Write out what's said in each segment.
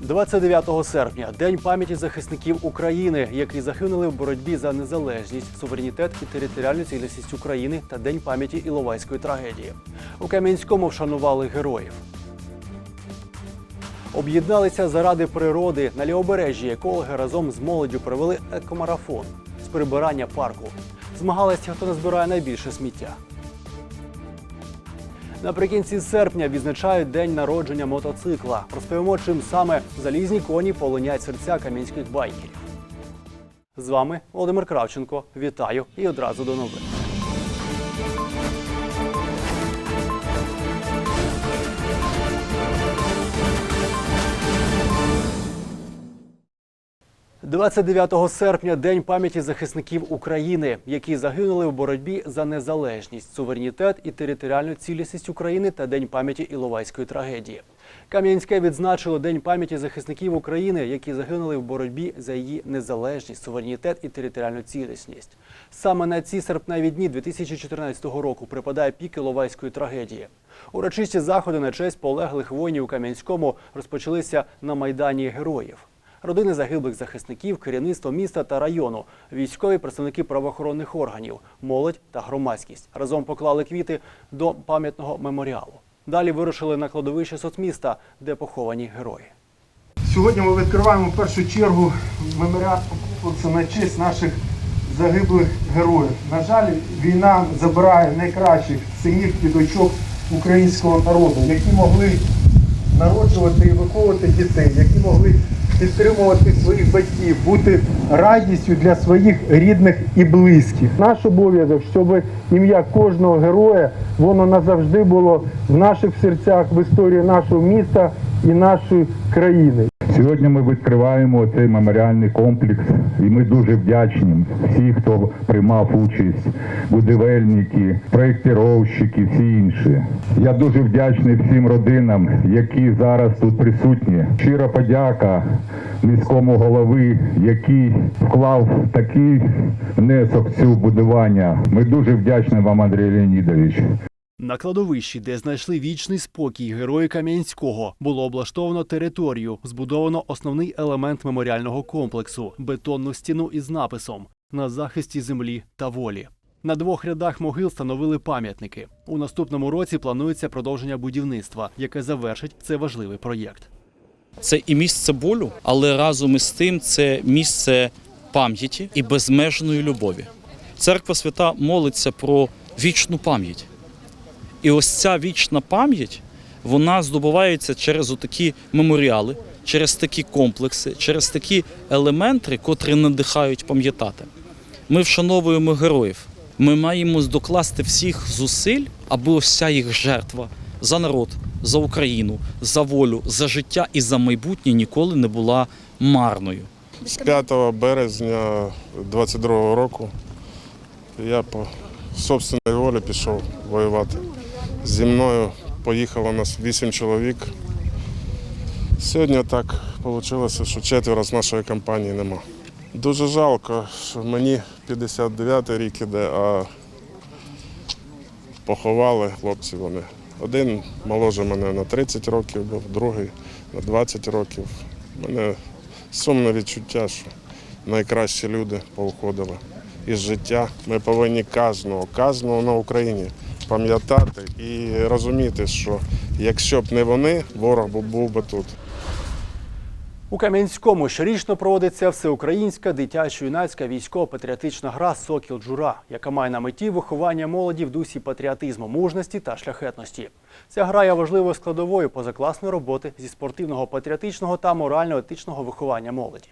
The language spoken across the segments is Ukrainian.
29 серпня День пам'яті захисників України, які загинули в боротьбі за незалежність, суверенітет і територіальну цілісність України та День пам'яті Іловайської трагедії. У Кам'янському вшанували героїв. Об'єдналися заради природи на лівобережжі. Екологи разом з молоддю провели екомарафон з прибирання парку. Змагалися, хто назбирає найбільше сміття. Наприкінці серпня відзначають день народження мотоцикла. Розповімо, чим саме залізні коні полонять серця кам'янських байкерів. З вами Володимир Кравченко. Вітаю і одразу до новин. – 29 серпня День пам'яті захисників України, які загинули в боротьбі за незалежність, суверенітет і територіальну цілісність України та День пам'яті Іловайської трагедії. Кам'янське відзначило День пам'яті захисників України, які загинули в боротьбі за її незалежність, суверенітет і територіальну цілісність. Саме на ці серпневі дні 2014 року припадає пік Іловайської трагедії. Урочисті заходи на честь полеглих воїнів у Кам'янському розпочалися на майдані героїв. Родини загиблих захисників, керівництво міста та району, військові представники правоохоронних органів, молодь та громадськість разом поклали квіти до пам'ятного меморіалу. Далі вирушили на кладовище соцміста, де поховані герої. Сьогодні ми відкриваємо в першу чергу меморіал комплексу на честь наших загиблих героїв. На жаль, війна забирає найкращих синів і дочок українського народу, які могли народжувати і виховувати дітей, які могли підтримувати своїх батьків, бути радістю для своїх рідних і близьких. Наш обов'язок, щоб ім'я кожного героя воно назавжди було в наших серцях, в історії нашого міста і нашої країни. Сьогодні ми відкриваємо цей меморіальний комплекс, і ми дуже вдячні всі, хто приймав участь, будівельники, проєктировщики, всі інші. Я дуже вдячний всім родинам, які зараз тут присутні. Щира подяка міському голови, який вклав такий внесок в цю будування. Ми дуже вдячні вам, Андрій Леонідович. На кладовищі, де знайшли вічний спокій герої Кам'янського, було облаштовано територію, збудовано основний елемент меморіального комплексу бетонну стіну із написом на захисті землі та волі. На двох рядах могил встановили пам'ятники. У наступному році планується продовження будівництва, яке завершить цей важливий проєкт. Це і місце болю, але разом із тим це місце пам'яті і безмежної любові. Церква свята молиться про вічну пам'ять. І ось ця вічна пам'ять вона здобувається через отакі меморіали, через такі комплекси, через такі елементи, котрі надихають пам'ятати. Ми вшановуємо героїв. Ми маємо докласти всіх зусиль, аби ось ця їх жертва за народ, за Україну, за волю, за життя і за майбутнє ніколи не була марною. З 5 березня 22 року я по собственній волі пішов воювати. Зі мною поїхало нас 8 чоловік. Сьогодні так вийшло, що четверо з нашої компанії нема. Дуже жалко, що мені 59-й рік іде, а поховали хлопці вони. Один моложе мене на 30 років був, другий на 20 років. У мене сумне відчуття, що найкращі люди повходили із життя. Ми повинні кожного, кожного на Україні пам'ятати і розуміти, що якщо б не вони, ворог був- би тут. У Кам'янському щорічно проводиться всеукраїнська дитячо-юнацька військово-патріотична гра Сокіл Джура, яка має на меті виховання молоді в дусі патріотизму, мужності та шляхетності. Ця гра є важливою складовою позакласної роботи зі спортивного, патріотичного та морально-етичного виховання молоді.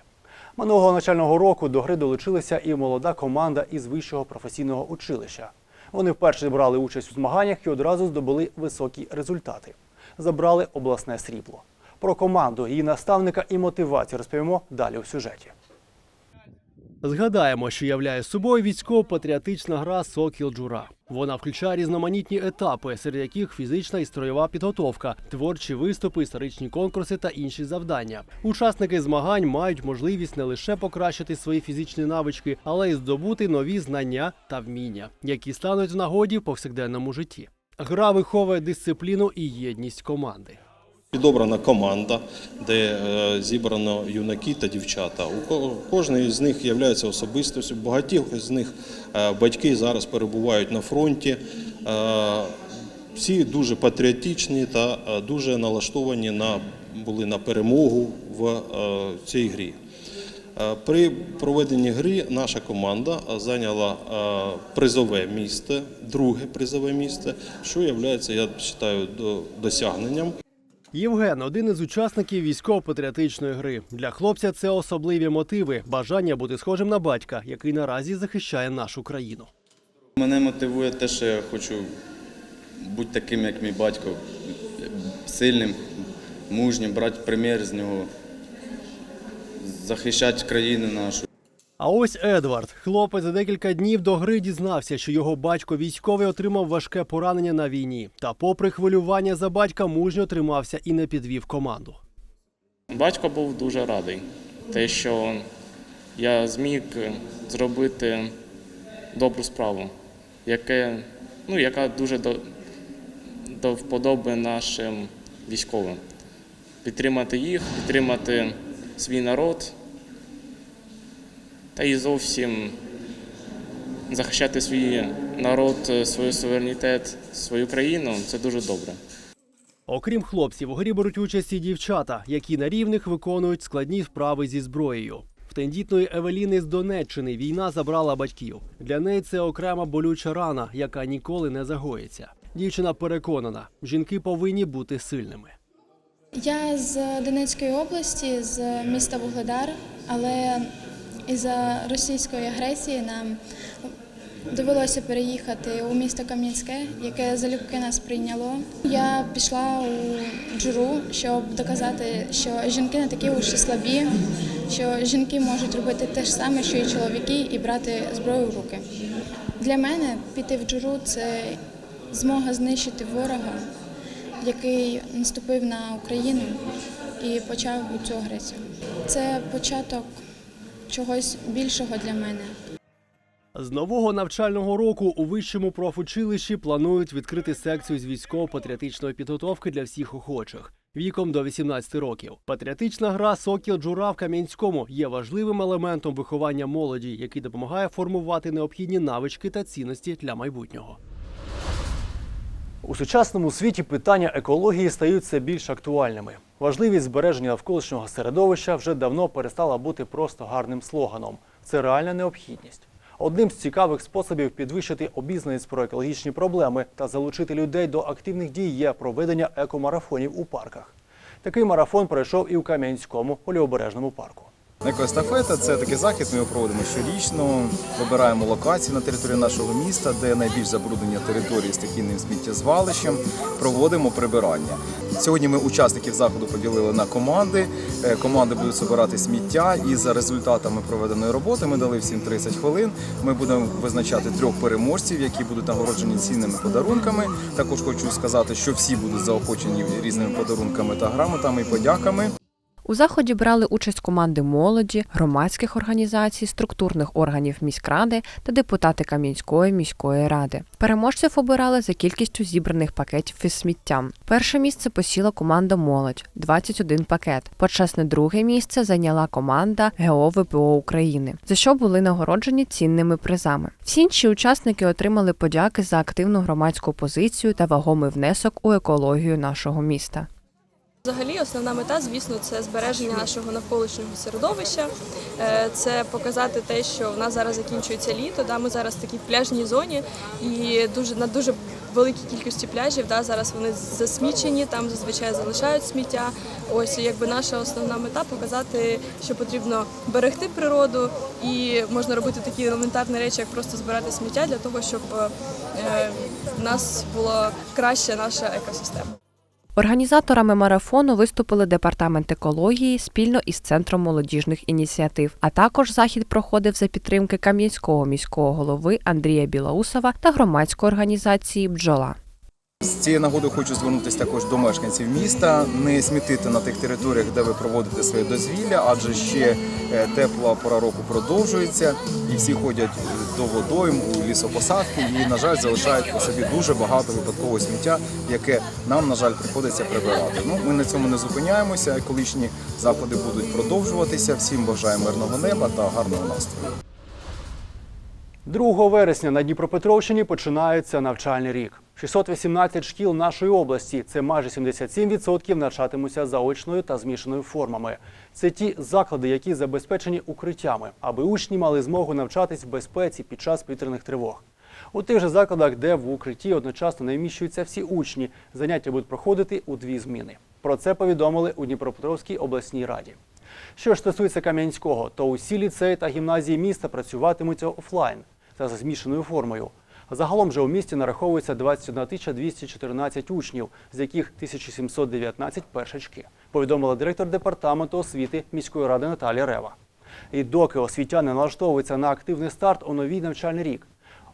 Минулого навчального року до гри долучилася і молода команда із вищого професійного училища. Вони вперше брали участь у змаганнях і одразу здобули високі результати. Забрали обласне срібло. Про команду, її наставника і мотивацію розповімо далі у сюжеті. Згадаємо, що являє собою військово-патріотична гра Сокіл Джура. Вона включає різноманітні етапи, серед яких фізична і строєва підготовка, творчі виступи, історичні конкурси та інші завдання. Учасники змагань мають можливість не лише покращити свої фізичні навички, але й здобути нові знання та вміння, які стануть в нагоді в повсякденному житті. Гра виховує дисципліну і єдність команди. Підобрана команда, де е, зібрано юнаки та дівчата. У ко- кожної з них є особистістю. Багатьох з них е, батьки зараз перебувають на фронті. Е, Всі дуже патріотичні та дуже налаштовані на були на перемогу в цій грі. При проведенні гри наша команда зайняла призове місце, друге призове місце, що є, я вважаю, досягненням. Євген один із учасників військово-патріотичної гри. Для хлопця це особливі мотиви, бажання бути схожим на батька, який наразі захищає нашу країну. Мене мотивує те, що я хочу бути таким, як мій батько, сильним, мужнім, брати примір з нього, захищати країну нашу. А ось Едвард, хлопець за декілька днів до гри дізнався, що його батько військовий отримав важке поранення на війні. Та, попри хвилювання за батька, мужньо тримався і не підвів команду. Батько був дуже радий, те, що я зміг зробити добру справу, яке, ну, яка дуже до, до вподоби нашим військовим. Підтримати їх, підтримати свій народ та і зовсім захищати свій народ, свій суверенітет, свою країну це дуже добре. Окрім хлопців, у грі беруть участь і дівчата, які на рівних виконують складні вправи зі зброєю. В тендітної Евеліни з Донеччини війна забрала батьків. Для неї це окрема болюча рана, яка ніколи не загоїться. Дівчина переконана, жінки повинні бути сильними. Я з Донецької області, з міста Вугледар, але із-за російської агресії нам довелося переїхати у місто Кам'янське, яке залюбки нас прийняло. Я пішла у джуру, щоб доказати, що жінки не такі уж і слабі, що жінки можуть робити те ж саме, що і чоловіки, і брати зброю в руки. Для мене піти в джуру це змога знищити ворога, який наступив на Україну і почав цю агресію. Це початок чогось більшого для мене. З нового навчального року у вищому профучилищі планують відкрити секцію з військово-патріотичної підготовки для всіх охочих віком до 18 років. Патріотична гра Сокіл Джура в Кам'янському є важливим елементом виховання молоді, який допомагає формувати необхідні навички та цінності для майбутнього. У сучасному світі питання екології стають все більш актуальними. Важливість збереження навколишнього середовища вже давно перестала бути просто гарним слоганом. Це реальна необхідність. Одним з цікавих способів підвищити обізнаність про екологічні проблеми та залучити людей до активних дій є проведення екомарафонів у парках. Такий марафон пройшов і у Кам'янському у лівобережному парку. Екоестафета це такий захід. Ми його проводимо щорічно. Вибираємо локації на території нашого міста, де найбільш забруднення території стихійним сміттєзвалищем. Проводимо прибирання. Сьогодні ми учасників заходу поділили на команди. Е, Команди будуть збирати сміття, і за результатами проведеної роботи ми дали всім 30 хвилин. Ми будемо визначати трьох переможців, які будуть нагороджені цінними подарунками. Також хочу сказати, що всі будуть заохочені різними подарунками та грамотами і подяками. У заході брали участь команди молоді, громадських організацій, структурних органів міськради та депутати Кам'янської міської ради. Переможців обирали за кількістю зібраних пакетів із сміттям. Перше місце посіла команда Молодь 21 пакет. Почесне друге місце зайняла команда ГО ВПО України, за що були нагороджені цінними призами. Всі інші учасники отримали подяки за активну громадську позицію та вагомий внесок у екологію нашого міста. Взагалі, основна мета, звісно, це збереження нашого навколишнього середовища. Е, Це показати те, що в нас зараз закінчується літо. Да, ми зараз в такій пляжній зоні, і дуже на дуже великій кількості пляжів. Да, зараз вони засмічені, там зазвичай залишають сміття. Ось якби наша основна мета показати, що потрібно берегти природу, і можна робити такі елементарні речі, як просто збирати сміття для того, щоб е, в нас була краща наша екосистема. Організаторами марафону виступили департамент екології спільно із центром молодіжних ініціатив. А також захід проходив за підтримки Кам'янського міського голови Андрія Білоусова та громадської організації Бджола. Цієї нагоди хочу звернутися також до мешканців міста, не смітити на тих територіях, де ви проводите своє дозвілля, адже ще е, тепла пора року продовжується, і всі ходять до водойм у лісопосадки, і, на жаль, залишають по собі дуже багато випадкового сміття, яке нам, на жаль, приходиться прибирати. Ну, ми на цьому не зупиняємося. Екологічні заходи будуть продовжуватися. Всім бажаю мирного неба та гарного настрою. 2 вересня на Дніпропетровщині починається навчальний рік. 618 шкіл нашої області, це майже 77% навчатимуться заочною та змішаною формами. Це ті заклади, які забезпечені укриттями, аби учні мали змогу навчатись в безпеці під час повітряних тривог. У тих же закладах, де в укритті одночасно не вміщуються всі учні, заняття будуть проходити у дві зміни. Про це повідомили у Дніпропетровській обласній раді. Що ж стосується Кам'янського, то усі ліцеї та гімназії міста працюватимуть офлайн та за змішаною формою. Загалом же у місті нараховується 21 тисяча 214 учнів, з яких 1719 першачки, повідомила директор департаменту освіти міської ради Наталія Рева. І доки освітяни налаштовуються на активний старт у новий навчальний рік,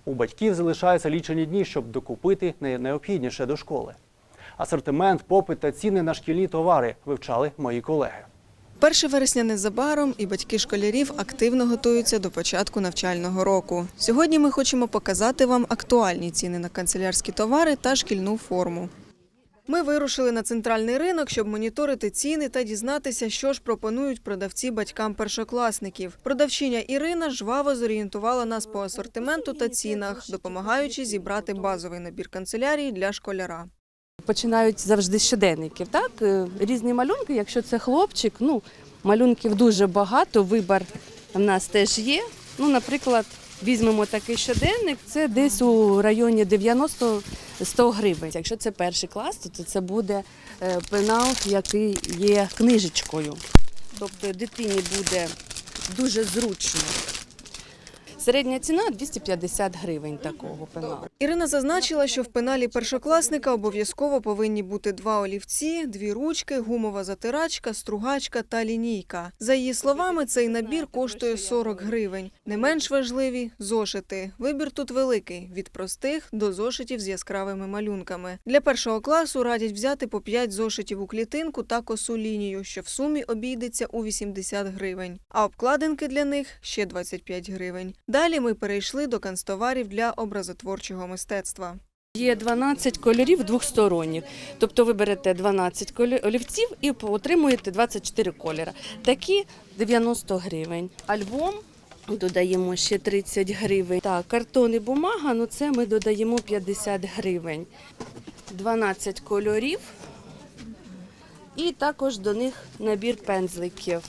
у батьків залишаються лічені дні, щоб докупити найнеобхідніше до школи. Асортимент, попит та ціни на шкільні товари вивчали мої колеги. 1 вересня незабаром і батьки школярів активно готуються до початку навчального року. Сьогодні ми хочемо показати вам актуальні ціни на канцелярські товари та шкільну форму. Ми вирушили на центральний ринок, щоб моніторити ціни та дізнатися, що ж пропонують продавці батькам першокласників. Продавчиня Ірина жваво зорієнтувала нас по асортименту та цінах, допомагаючи зібрати базовий набір канцелярії для школяра. Починають завжди з щоденників. Так? Е, Різні малюнки, якщо це хлопчик, ну, малюнків дуже багато, вибір в нас теж є. Ну, наприклад, візьмемо такий щоденник, це десь у районі 90-100 гривень. Якщо це перший клас, то це буде е, пенал, який є книжечкою. Тобто дитині буде дуже зручно. Середня ціна 250 гривень такого пеналу. Ірина зазначила, що в пеналі першокласника обов'язково повинні бути два олівці, дві ручки, гумова затирачка, стругачка та лінійка. За її словами, цей набір коштує 40 гривень. Не менш важливі зошити. Вибір тут великий від простих до зошитів з яскравими малюнками. Для першого класу радять взяти по 5 зошитів у клітинку та косу лінію, що в сумі обійдеться у 80 гривень. А обкладинки для них ще 25 гривень. Далі ми перейшли до канцтоварів для образотворчого мистецтва. Є 12 кольорів двохсторонніх. Тобто ви берете 12 олівців і отримуєте 24 кольори. Такі 90 гривень. Альбом додаємо ще 30 гривень. Так, картон і бумага, ну це ми додаємо 50 гривень. 12 кольорів. І також до них набір пензликів.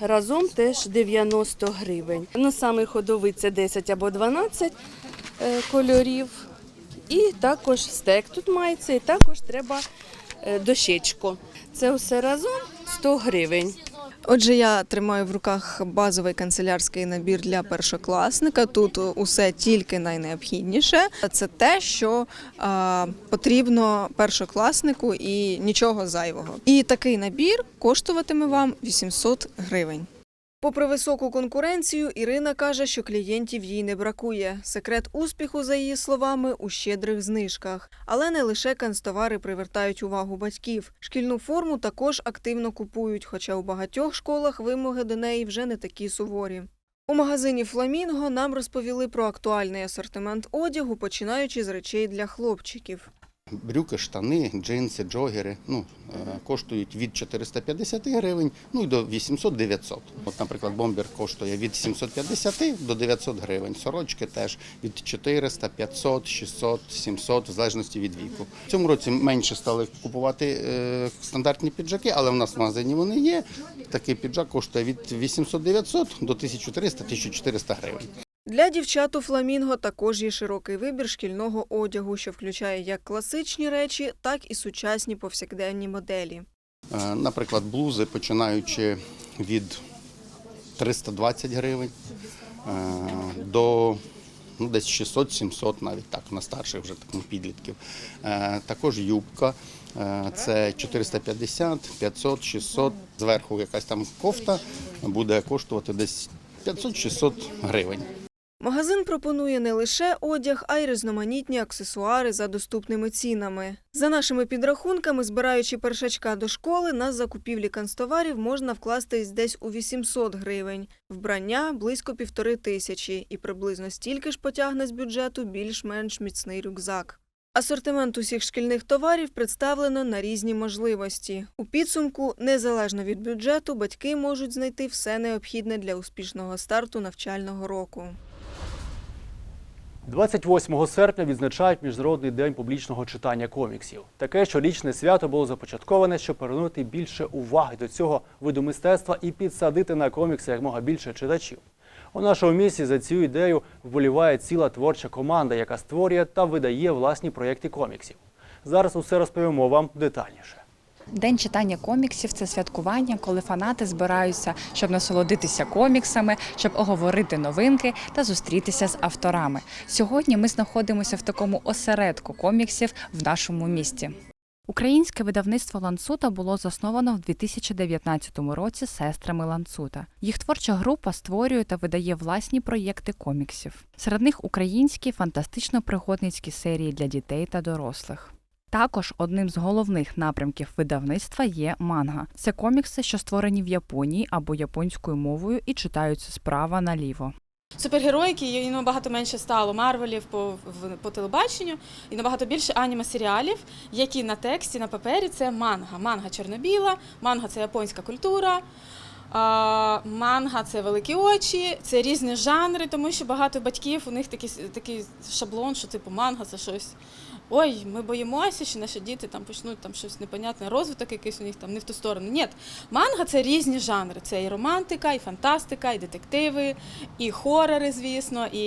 Разом теж 90 гривень. Ну, саме ходовий це 10 або 12 е, кольорів. І також стек тут мається, і також треба е, дощечку. Це все разом 100 гривень. Отже, я тримаю в руках базовий канцелярський набір для першокласника. Тут усе тільки найнеобхідніше. Це те, що а, потрібно першокласнику і нічого зайвого. І такий набір коштуватиме вам 800 гривень. Попри високу конкуренцію, Ірина каже, що клієнтів їй не бракує. Секрет успіху, за її словами, у щедрих знижках. Але не лише канцтовари привертають увагу батьків. Шкільну форму також активно купують, хоча у багатьох школах вимоги до неї вже не такі суворі. У магазині Фламінго нам розповіли про актуальний асортимент одягу, починаючи з речей для хлопчиків. Брюки, штани, джинси, джогери ну, е, коштують від 450 гривень ну, і до 800-900. От, наприклад, бомбер коштує від 750 до 900 гривень. Сорочки теж від 400, 500, 600, 700, в залежності від віку. В цьому році менше стали купувати е, стандартні піджаки, але в нас в магазині вони є. Такий піджак коштує від 800-900 до 1300-1400 гривень. Для дівчат у Фламінго також є широкий вибір шкільного одягу, що включає як класичні речі, так і сучасні повсякденні моделі. Е, Наприклад, блузи, починаючи від 320 гривень е, до ну, десь 600-700 навіть так, на старших вже таких підлітків. Е, Також юбка, це 450, 500, 600. Зверху якась там кофта буде коштувати десь 500-600 гривень. Магазин пропонує не лише одяг, а й різноманітні аксесуари за доступними цінами. За нашими підрахунками, збираючи першачка до школи, на закупівлі канцтоварів можна вкластись десь у 800 гривень, вбрання близько півтори тисячі, і приблизно стільки ж потягне з бюджету більш-менш міцний рюкзак. Асортимент усіх шкільних товарів представлено на різні можливості. У підсумку, незалежно від бюджету, батьки можуть знайти все необхідне для успішного старту навчального року. 28 серпня відзначають Міжнародний день публічного читання коміксів. Таке щорічне свято було започатковане, щоб повернути більше уваги до цього виду мистецтва і підсадити на комікси якмога більше читачів. У нашому місті за цю ідею вболіває ціла творча команда, яка створює та видає власні проєкти коміксів. Зараз усе розповімо вам детальніше. День читання коміксів це святкування, коли фанати збираються, щоб насолодитися коміксами, щоб оговорити новинки та зустрітися з авторами. Сьогодні ми знаходимося в такому осередку коміксів в нашому місті. Українське видавництво Ланцута було засновано в 2019 році сестрами Ланцута. Їх творча група створює та видає власні проєкти коміксів. Серед них українські фантастично-пригодницькі серії для дітей та дорослих. Також одним з головних напрямків видавництва є манга. Це комікси, що створені в Японії або японською мовою і читаються справа наліво. Супергероїки і набагато менше стало Марвелів по, в- по телебаченню, і набагато більше аніме-серіалів, які на тексті, на папері це манга. Манга чорно-біла, манга це японська культура. А, манга це великі очі, це різні жанри, тому що багато батьків у них такий, такий шаблон, що типу манга це щось. Ой, ми боїмося, що наші діти там почнуть там щось непонятне, розвиток якийсь у них там не в ту сторону. Ні, манга це різні жанри. Це і романтика, і фантастика, і детективи, і хорори, звісно, і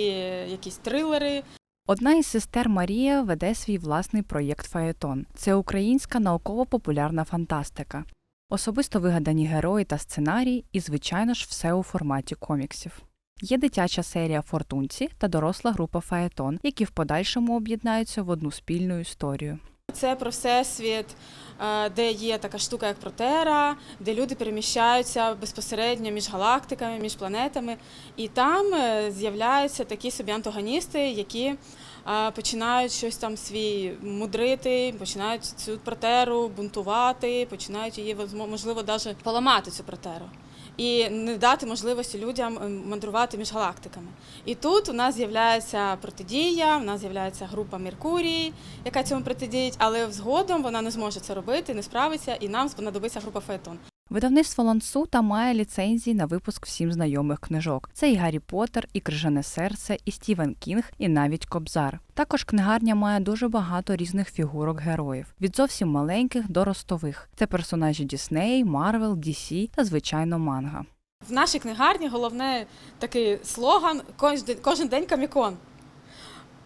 якісь трилери. Одна із сестер Марія веде свій власний проєкт Фаетон. Це українська науково-популярна фантастика. Особисто вигадані герої та сценарій, і, звичайно ж, все у форматі коміксів. Є дитяча серія Фортунці та доросла група Фаетон, які в подальшому об'єднаються в одну спільну історію. Це про всесвіт, е, де є така штука, як протера, де люди переміщаються безпосередньо між галактиками, між планетами. І там е, з'являються такі собі антагоністи, які е, починають щось там свій мудрити, починають цю протеру бунтувати, починають її можливо навіть поламати цю протеру. І не дати можливості людям е, мандрувати між галактиками. І тут у нас з'являється протидія, у нас з'являється група Меркурій, яка цьому протидіє, але згодом вона не зможе це робити, не справиться, і нам знадобиться група Фейтон. Видавництво Лансута має ліцензії на випуск всім знайомих книжок. Це і Гаррі Поттер, і Крижане серце, і Стівен Кінг, і навіть Кобзар. Також книгарня має дуже багато різних фігурок героїв від зовсім маленьких до ростових. Це персонажі Дісней, Марвел, DC та звичайно манга. В нашій книгарні головне такий слоган кожен, день комікон.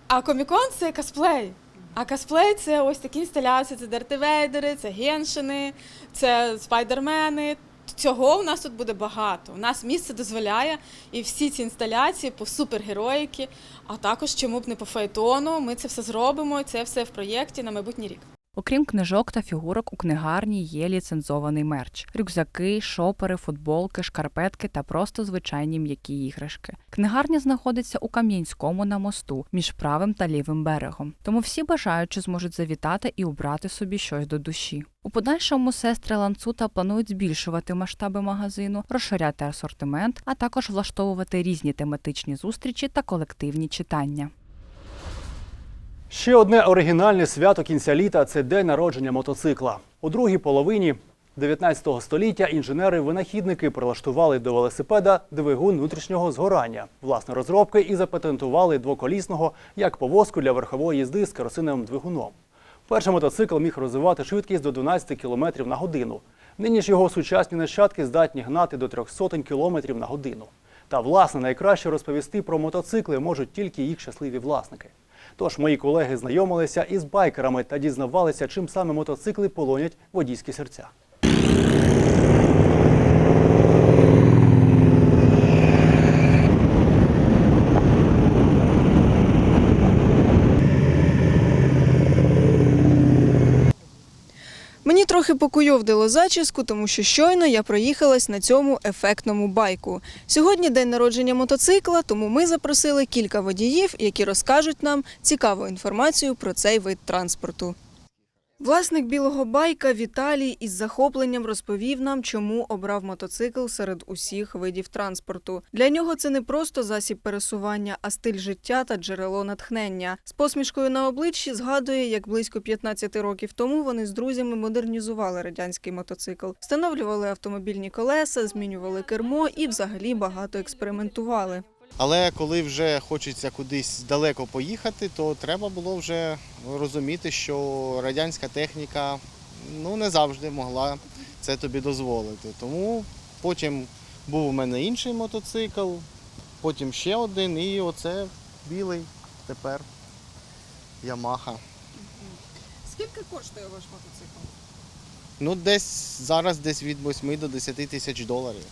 А комікон це косплей. А косплей це ось такі інсталяції: це Дарти Вейдери, це геншини, це спайдермени. Цього у нас тут буде багато. У нас місце дозволяє, і всі ці інсталяції по супергероїки, а також чому б не по фаетону. Ми це все зробимо. і Це все в проєкті на майбутній рік. Окрім книжок та фігурок, у книгарні є ліцензований мерч: рюкзаки, шопери, футболки, шкарпетки та просто звичайні м'які іграшки. Книгарня знаходиться у Кам'янському на мосту між правим та лівим берегом. Тому всі бажаючі зможуть завітати і обрати собі щось до душі. У подальшому сестри Ланцута планують збільшувати масштаби магазину, розширяти асортимент, а також влаштовувати різні тематичні зустрічі та колективні читання. Ще одне оригінальне свято кінця літа це день народження мотоцикла. У другій половині 19 століття інженери-винахідники прилаштували до велосипеда двигун внутрішнього згорання, власне розробки і запатентували двоколісного як повозку для верхової їзди з керосиновим двигуном. Перший мотоцикл міг розвивати швидкість до 12 км на годину. Нині ж його сучасні нащадки здатні гнати до 300 км на годину. Та власне найкраще розповісти про мотоцикли можуть тільки їх щасливі власники. Тож мої колеги знайомилися із байкерами та дізнавалися, чим саме мотоцикли полонять водійські серця. Мені трохи покуйовдило зачіску, тому що щойно я проїхалась на цьому ефектному байку. Сьогодні день народження мотоцикла, тому ми запросили кілька водіїв, які розкажуть нам цікаву інформацію про цей вид транспорту. Власник білого байка Віталій із захопленням розповів нам, чому обрав мотоцикл серед усіх видів транспорту. Для нього це не просто засіб пересування, а стиль життя та джерело натхнення. З посмішкою на обличчі згадує, як близько 15 років тому вони з друзями модернізували радянський мотоцикл, встановлювали автомобільні колеса, змінювали кермо і взагалі багато експериментували. Але коли вже хочеться кудись далеко поїхати, то треба було вже розуміти, що радянська техніка ну, не завжди могла це тобі дозволити. Тому потім був у мене інший мотоцикл, потім ще один, і оце білий тепер Ямаха. Скільки коштує ваш мотоцикл? Ну, десь зараз десь від 8 до 10 тисяч доларів.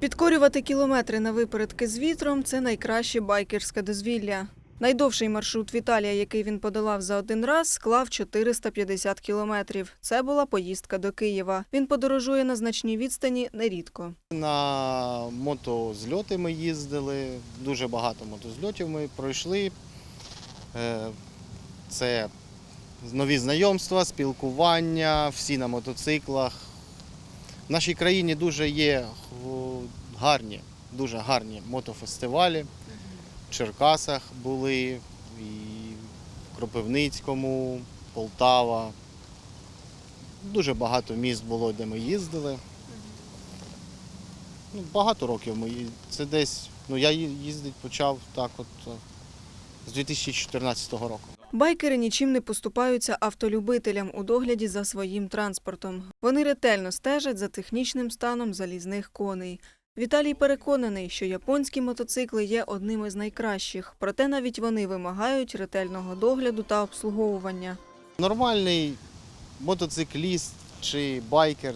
Підкорювати кілометри на випередки з вітром це найкраще байкерське дозвілля. Найдовший маршрут Віталія, який він подолав за один раз, склав 450 кілометрів. Це була поїздка до Києва. Він подорожує на значній відстані нерідко. На мотозльоти ми їздили, дуже багато мотозльотів ми пройшли. Е, Це нові знайомства, спілкування, всі на мотоциклах. В нашій країні дуже є гарні, дуже гарні мотофестивалі. В Черкасах були, і в Кропивницькому, Полтава. Дуже багато міст було, де ми їздили. Ну, багато років ми ї- це десь. Ну я їздити почав так, от е, з 2014 року. Байкери нічим не поступаються автолюбителям у догляді за своїм транспортом. Вони ретельно стежать за технічним станом залізних коней. Віталій переконаний, що японські мотоцикли є одним із найкращих, проте навіть вони вимагають ретельного догляду та обслуговування. Нормальний мотоцикліст чи байкер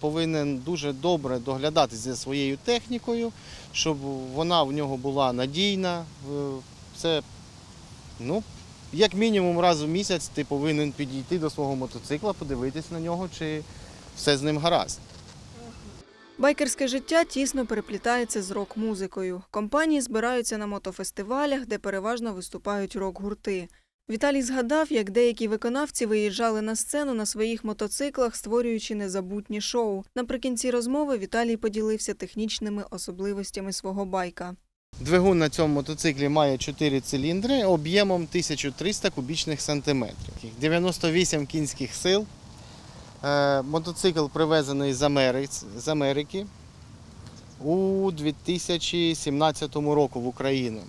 повинен дуже добре доглядати за своєю технікою, щоб вона в нього була надійна. Це, ну, як мінімум раз у місяць ти повинен підійти до свого мотоцикла, подивитись на нього, чи все з ним гаразд. Байкерське життя тісно переплітається з рок-музикою. Компанії збираються на мотофестивалях, де переважно виступають рок-гурти. Віталій згадав, як деякі виконавці виїжджали на сцену на своїх мотоциклах, створюючи незабутні шоу. Наприкінці розмови Віталій поділився технічними особливостями свого байка. Двигун на цьому мотоциклі має 4 циліндри об'ємом 1300 кубічних сантиметрів. 98 кінських сил. Е, Мотоцикл привезений з Америки, у 2017 року в Україну.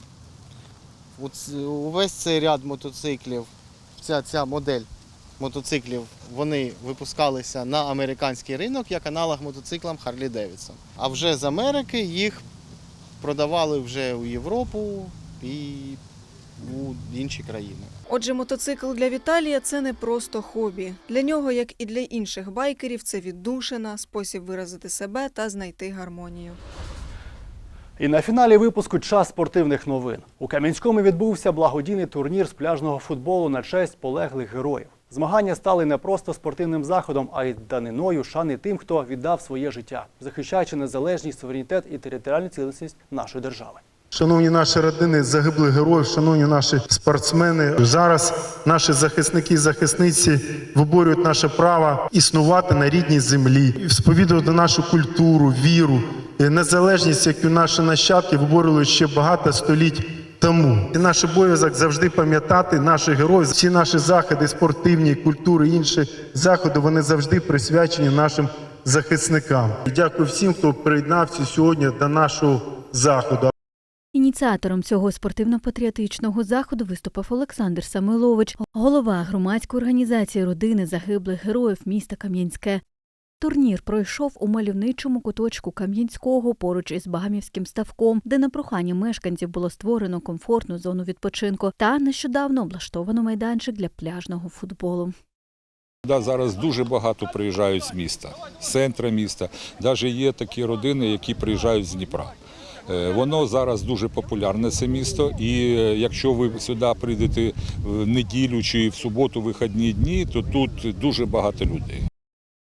Увесь цей ряд мотоциклів, ця, ця модель мотоциклів, вони випускалися на американський ринок як аналог мотоциклам Harley Davidson. А вже з Америки їх продавали вже у Європу і у інші країни. Отже, мотоцикл для Віталія це не просто хобі. Для нього, як і для інших байкерів, це віддушина, спосіб виразити себе та знайти гармонію. І на фіналі випуску час спортивних новин. У Кам'янському відбувся благодійний турнір з пляжного футболу на честь полеглих героїв. Змагання стали не просто спортивним заходом, а й даниною шани тим, хто віддав своє життя, захищаючи незалежність, суверенітет і територіальну цілісність нашої держави. Шановні наші родини загиблих героїв, шановні наші спортсмени. Зараз наші захисники і захисниці виборюють наше право існувати на рідній землі, сповідувати нашу культуру, віру, незалежність, яку наші нащадки виборювали ще багато століть тому. Наш обов'язок завжди пам'ятати наших героїв. Всі наші заходи, спортивні, культури, інші заходи, вони завжди присвячені нашим захисникам. І дякую всім, хто приєднався сьогодні до нашого заходу. Ініціатором цього спортивно-патріотичного заходу виступив Олександр Самилович, голова громадської організації родини загиблих героїв міста Кам'янське. Турнір пройшов у мальовничому куточку Кам'янського поруч із Багамівським ставком, де на прохання мешканців було створено комфортну зону відпочинку та нещодавно облаштовано майданчик для пляжного футболу. Да, зараз дуже багато приїжджають з міста, з центра міста. Навіть є такі родини, які приїжджають з Дніпра. Е, Воно зараз дуже популярне це місто. І е, якщо ви сюди прийдете в неділю чи в суботу, вихідні дні, то тут дуже багато людей.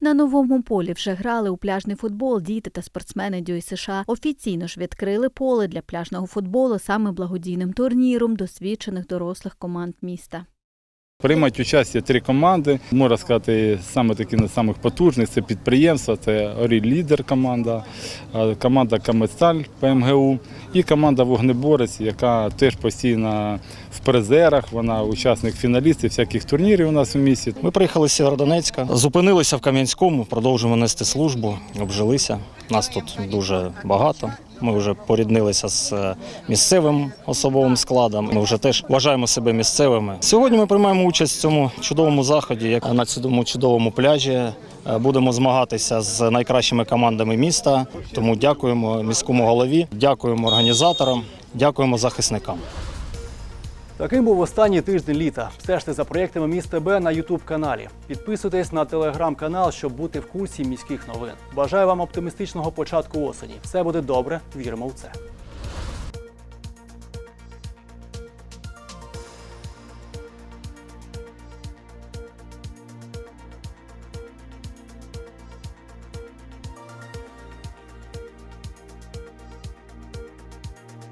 На новому полі вже грали у пляжний футбол діти та спортсмени Дюй США. Офіційно ж відкрили поле для пляжного футболу саме благодійним турніром досвідчених дорослих команд міста. Приймають участь три команди. Можна сказати, саме такі на самих потужних це підприємства, це Оріль Лідер команда, команда Камецаль ПМГУ і команда Вогнеборець, яка теж постійно в призерах. Вона учасник фіналістів всяких турнірів у нас у місті. Ми приїхали з Сєвєродонецька, зупинилися в Кам'янському, продовжуємо нести службу, обжилися. Нас тут дуже багато. Ми вже поріднилися з е, місцевим особовим складом. Ми вже теж вважаємо себе місцевими. Сьогодні ми приймаємо участь в цьому чудовому заході, як на цьому чудовому пляжі. Е, Будемо змагатися з найкращими командами міста. Тому дякуємо міському голові, дякуємо організаторам, дякуємо захисникам. Таким був останній тиждень літа. Стежте за проєктами міста Б на Ютуб каналі. Підписуйтесь на телеграм-канал, щоб бути в курсі міських новин. Бажаю вам оптимістичного початку осені. Все буде добре. Віримо в це.